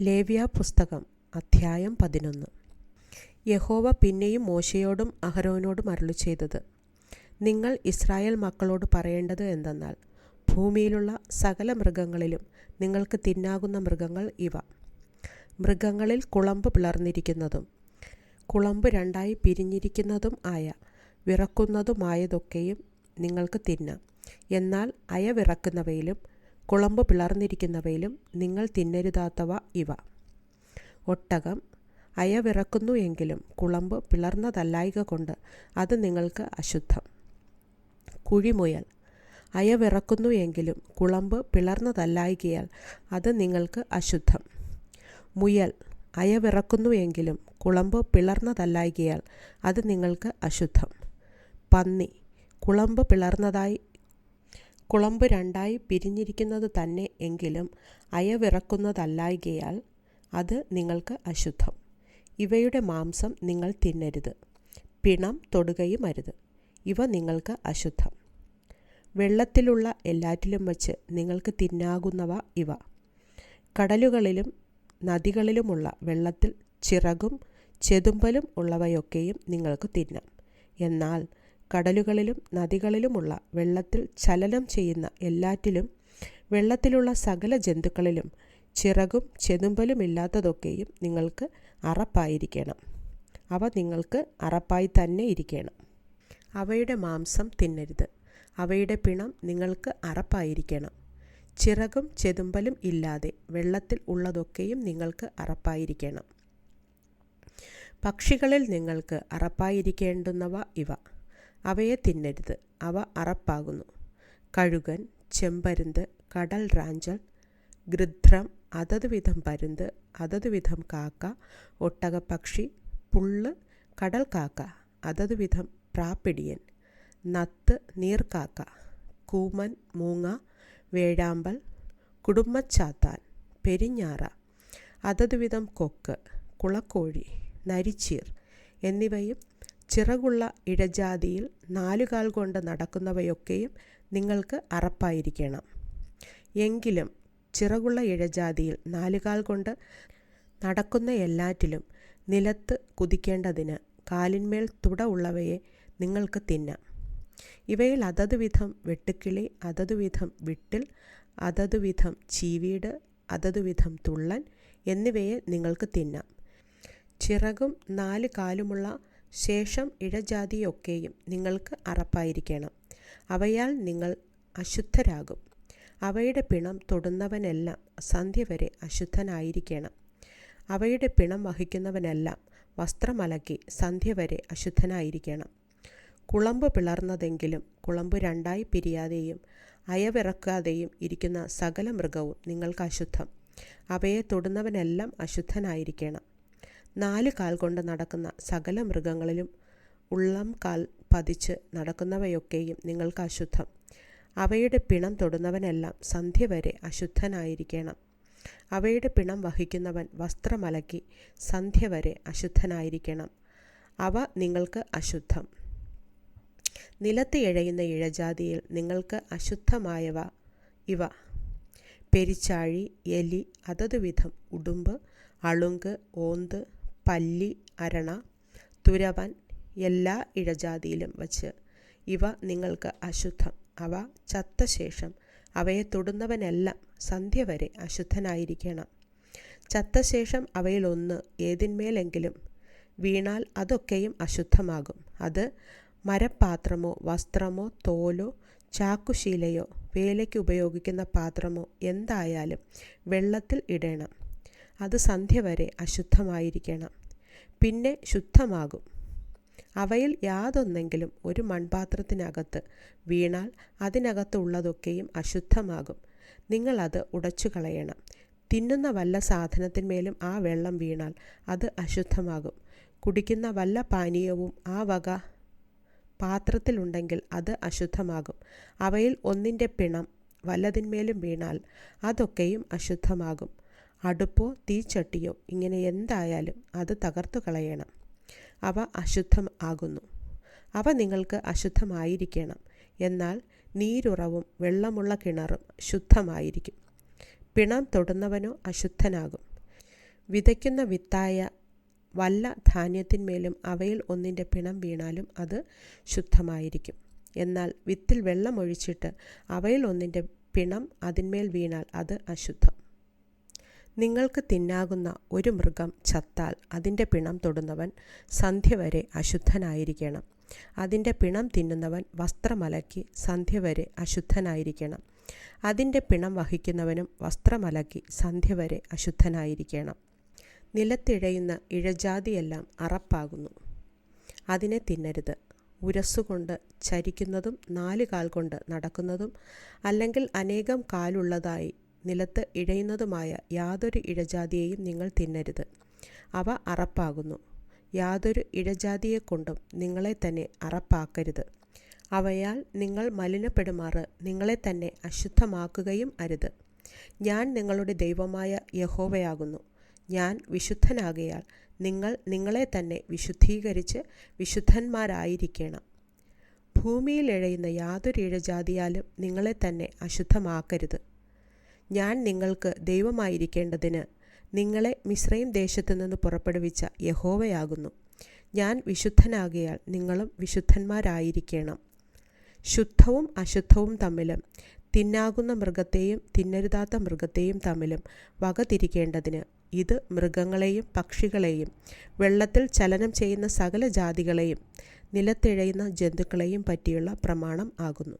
ലേവ്യ പുസ്തകം അധ്യായം പതിനൊന്ന്. യഹോവ പിന്നെയും മോശയോടും അഹരോനോടും അരുളി ചെയ്തത് നിങ്ങൾ ഇസ്രായേൽ മക്കളോട് പറയേണ്ടത് എന്തെന്നാൽ ഭൂമിയിലുള്ള സകല മൃഗങ്ങളിലും നിങ്ങൾക്ക് തിന്നാകുന്ന മൃഗങ്ങൾ ഇവ. മൃഗങ്ങളിൽ കുളമ്പ് പിളർന്നിരിക്കുന്നതും കുളമ്പ് രണ്ടായി പിരിഞ്ഞിരിക്കുന്നതും ആയ വിറക്കുന്നതുമായതൊക്കെയും നിങ്ങൾക്ക് തിന്നാം. എന്നാൽ അയവിറക്കുന്നവയിലും കുളമ്പ് പിളർന്നിരിക്കുന്നവയിലും നിങ്ങൾ തിന്നരുതാത്തവ ഇവ. ഒട്ടകം. അയവിറക്കുന്നു എങ്കിലും കുളമ്പ് പിളർന്നതല്ലായിക കൊണ്ട് അത് നിങ്ങൾക്ക് അശുദ്ധം. കുഴിമുയൽ. അയവിറക്കുന്നു എങ്കിലും കുളമ്പ് പിളർന്നതല്ലായികയാൽ അത് നിങ്ങൾക്ക് അശുദ്ധം. മുയൽ. അയവിറക്കുന്നു എങ്കിലും കുളമ്പ് പിളർന്നതല്ലായികയാൽ അത് നിങ്ങൾക്ക് അശുദ്ധം. പന്നി. കുളമ്പ് പിളർന്നതായി കുളമ്പ് രണ്ടായി പിരിഞ്ഞിരിക്കുന്നത് തന്നെ എങ്കിലും അയവിറക്കുന്നതല്ലായികയാൽ അത് നിങ്ങൾക്ക് അശുദ്ധം. ഇവയുടെ മാംസം നിങ്ങൾ തിന്നരുത്. പിണം തൊടുകയും അരുത്. ഇവ നിങ്ങൾക്ക് അശുദ്ധം. വെള്ളത്തിലുള്ള എല്ലാറ്റിലും വച്ച് നിങ്ങൾക്ക് തിന്നാകുന്നവ ഇവ. കടലുകളിലും നദികളിലുമുള്ള വെള്ളത്തിൽ ചിറകും ചെതുമ്പലും ഉള്ളവയൊക്കെയും നിങ്ങൾക്ക് തിന്നാം. എന്നാൽ കടലുകളിലും നദികളിലുമുള്ള വെള്ളത്തിൽ ചലനം ചെയ്യുന്ന എല്ലാറ്റിലും വെള്ളത്തിലുള്ള സകല ജന്തുക്കളിലും ചിറകും ചെതുമ്പലും ഇല്ലാത്തതൊക്കെയും നിങ്ങൾക്ക് അറപ്പായിരിക്കണം. അവ നിങ്ങൾക്ക് അറപ്പായി തന്നെ ഇരിക്കണം. അവയുടെ മാംസം തിന്നരുത്. അവയുടെ പിണം നിങ്ങൾക്ക് അറപ്പായിരിക്കണം. ചിറകും ചെതുമ്പലും ഇല്ലാതെ വെള്ളത്തിൽ ഉള്ളതൊക്കെയും നിങ്ങൾക്ക് അറപ്പായിരിക്കണം. പക്ഷികളിൽ നിങ്ങൾക്ക് അറപ്പായിരിക്കേണ്ടുന്നവ ഇവ. അവയെ തിന്നരുത്. അവ അറപ്പാകുന്നു. കഴുകൻ ചെമ്പരുന്ത് കടൽ റാഞ്ചൽ ഗൃധ്രം അതത് വിധം പരുന്ത് അതത് വിധം കാക്ക ഒട്ടകപ്പക്ഷി പുള്ള് കടൽ കാക്ക അതത് വിധം പ്രാപ്പിടിയൻ നത്ത് നീർക്കാക്ക കൂമൻ മൂങ്ങ വേഴാമ്പൽ കുടുംബച്ചാത്താൻ പെരിഞ്ഞാറ അതത് വിധം കൊക്ക് കുളക്കോഴി നരിച്ചീർ എന്നിവയും ചിറകുള്ള ഇഴജാതിയിൽ നാലുകാൽ കൊണ്ട് നടക്കുന്നവയൊക്കെയും നിങ്ങൾക്ക് അറപ്പായിരിക്കണം. എങ്കിലും ചിറകുള്ള ഇഴജാതിയിൽ നാലുകാൽ കൊണ്ട് നടക്കുന്ന എല്ലാറ്റിലും നിലത്ത് കുതിക്കേണ്ടതിന് കാലിന്മേൽ തുട ഉള്ളവയെ നിങ്ങൾക്ക് തിന്നാം. ഇവയിൽ അതത് വിധം വെട്ടുക്കിളി അതത് വിധം വിട്ടിൽ അതത് വിധം ചീവീട് അതത് വിധം തുള്ളൻ എന്നിവയെ നിങ്ങൾക്ക് തിന്നാം. ചിറകും നാല് കാലുമുള്ള ശേഷം ഇഴജാതിയൊക്കെയും നിങ്ങൾക്ക് അറപ്പായിരിക്കണം. അവയാൽ നിങ്ങൾ അശുദ്ധരാകും. അവയുടെ പിണം തൊടുന്നവനെല്ലാം സന്ധ്യ വരെ അശുദ്ധനായിരിക്കണം. അവയുടെ പിണം വഹിക്കുന്നവനെല്ലാം വസ്ത്രമലക്കി സന്ധ്യ വരെ അശുദ്ധനായിരിക്കണം. കുളമ്പ് പിളർന്നതെങ്കിലും കുളമ്പ് രണ്ടായി പിരിയാതെയും അയവിറക്കാതെയും ഇരിക്കുന്ന സകല മൃഗവും നിങ്ങൾക്ക് അശുദ്ധം. അവയെ തൊടുന്നവനെല്ലാം അശുദ്ധനായിരിക്കണം. നാല് കാൽ കൊണ്ട് നടക്കുന്ന സകല മൃഗങ്ങളിലും ഉള്ളം കാൽ പതിച്ച് നടക്കുന്നവയൊക്കെയും നിങ്ങൾക്ക് അശുദ്ധം. അവയുടെ പിണം തൊടുന്നവനെല്ലാം സന്ധ്യ വരെ അശുദ്ധനായിരിക്കണം. അവയുടെ പിണം വഹിക്കുന്നവൻ വസ്ത്രമലക്കി സന്ധ്യ വരെ അശുദ്ധനായിരിക്കണം. അവ നിങ്ങൾക്ക് അശുദ്ധം. നിലത്ത് ഇഴയുന്ന ഇഴജാതിയിൽ നിങ്ങൾക്ക് അശുദ്ധമായവ ഇവ. പെരിച്ചാഴി എലി അതതുവിധം ഉടുമ്പ് അളുങ്ക് ഓന്ത് പല്ലി അരണ തുരവൻ എല്ലാ ഇഴജാതിയിലും വച്ച് ഇവ നിങ്ങൾക്ക് അശുദ്ധം. അവ ചത്ത ശേഷം അവയെ തൊടുന്നവനെല്ലാം സന്ധ്യ വരെ അശുദ്ധനായിരിക്കണം. ചത്ത ശേഷം അവയിലൊന്ന് ഏതിന്മേലെങ്കിലും വീണാൽ അതൊക്കെയും അശുദ്ധമാകും. അത് മരപ്പാത്രമോ വസ്ത്രമോ തോലോ ചാക്കുശീലയോ വേലയ്ക്ക് ഉപയോഗിക്കുന്ന പാത്രമോ എന്തായാലും വെള്ളത്തിൽ ഇടണം. അത് സന്ധ്യ വരെ അശുദ്ധമായിരിക്കണം. പിന്നെ ശുദ്ധമാകും. അവയിൽ യാതൊന്നെങ്കിലും ഒരു മൺപാത്രത്തിനകത്ത് വീണാൽ അതിനകത്തുള്ളതൊക്കെയും അശുദ്ധമാകും. നിങ്ങളത് ഉടച്ചു കളയണം തിന്നുന്ന വല്ല സാധനത്തിന്മേലും ആ വെള്ളം വീണാൽ അത് അശുദ്ധമാകും. കുടിക്കുന്ന വല്ല പാനീയവും ആ വക പാത്രത്തിലുണ്ടെങ്കിൽ അത് അശുദ്ധമാകും. അവയിൽ ഒന്നിന്റെ പിണം വല്ലതിന്മേലും വീണാൽ അതൊക്കെയും അശുദ്ധമാകും. അടുപ്പോ തീച്ചട്ടിയോ ഇങ്ങനെ എന്തായാലും അത് തകർത്തു കളയണം. അവ അശുദ്ധം ആകുന്നു. അവ നിങ്ങൾക്ക് അശുദ്ധമായിരിക്കണം. എന്നാൽ നീരുറവും വെള്ളമുള്ള കിണറും ശുദ്ധമായിരിക്കും. പിണം തൊടുന്നവനോ അശുദ്ധനാകും. വിതയ്ക്കുന്ന വിത്തായ വല്ല ധാന്യത്തിന്മേലും അവയിൽ ഒന്നിന്റെ പിണം വീണാലും അത് ശുദ്ധമായിരിക്കും. എന്നാൽ വിത്തിൽ വെള്ളമൊഴിച്ചിട്ട് അവയിൽ ഒന്നിന്റെ പിണം അതിന്മേൽ വീണാൽ അത് അശുദ്ധം. നിങ്ങൾക്ക് തിന്നാകുന്ന ഒരു മൃഗം ചത്താൽ അതിന്റെ പിണം തൊടുന്നവൻ സന്ധ്യ വരെ അശുദ്ധനായിരിക്കണം. അതിന്റെ പിണം തിന്നുന്നവൻ വസ്ത്രമലക്കി സന്ധ്യ വരെ അശുദ്ധനായിരിക്കണം. അതിന്റെ പിണം വഹിക്കുന്നവനും വസ്ത്രമലക്കി സന്ധ്യ വരെ അശുദ്ധനായിരിക്കണം. നിലത്തിഴയുന്ന ഇഴജാതിയെല്ലാം അറപ്പാകുന്നു. അതിനെ തിന്നരുത്. ഉരസ്സുകൊണ്ട് ചരിക്കുന്നതും നാല് കാൽ കൊണ്ട് നടക്കുന്നതും അല്ലെങ്കിൽ അനേകം കാലുള്ളതായി നിലത്ത് ഇഴയുന്നതുമായ യാതൊരു ഇഴജാതിയെയും നിങ്ങൾ തിന്നരുത്. അവ അറപ്പാകുന്നു. യാതൊരു ഇഴജാതിയെക്കൊണ്ടും നിങ്ങളെ തന്നെ അറപ്പാക്കരുത്. അവയാൽ നിങ്ങൾ മലിനപ്പെടുമാറ് നിങ്ങളെ തന്നെ അശുദ്ധമാക്കുകയും അരുത്. ഞാൻ നിങ്ങളുടെ ദൈവമായ യഹോവയാകുന്നു. ഞാൻ വിശുദ്ധനാകയാൽ നിങ്ങൾ നിങ്ങളെ തന്നെ വിശുദ്ധീകരിച്ച് വിശുദ്ധന്മാരായിരിക്കണം. ഭൂമിയിൽ ഇഴയുന്ന യാതൊരു ഇഴജാതിയാലും നിങ്ങളെ തന്നെ അശുദ്ധമാക്കരുത്. ഞാൻ നിങ്ങൾക്ക് ദൈവമായിരിക്കേണ്ടതിന് നിങ്ങളെ മിശ്രയും ദേശത്തു നിന്ന് പുറപ്പെടുവിച്ച യഹോവയാകുന്നു. ഞാൻ വിശുദ്ധനാകിയാൽ നിങ്ങളും വിശുദ്ധന്മാരായിരിക്കണം. ശുദ്ധവും അശുദ്ധവും തമ്മിലും തിന്നാകുന്ന മൃഗത്തെയും തിന്നരുതാത്ത മൃഗത്തെയും തമ്മിലും വകതിരിക്കേണ്ടതിന് ഇത് മൃഗങ്ങളെയും പക്ഷികളെയും വെള്ളത്തിൽ ചലനം ചെയ്യുന്ന സകല ജാതികളെയും നിലത്തിഴയുന്ന ജന്തുക്കളെയും പറ്റിയുള്ള പ്രമാണം ആകുന്നു.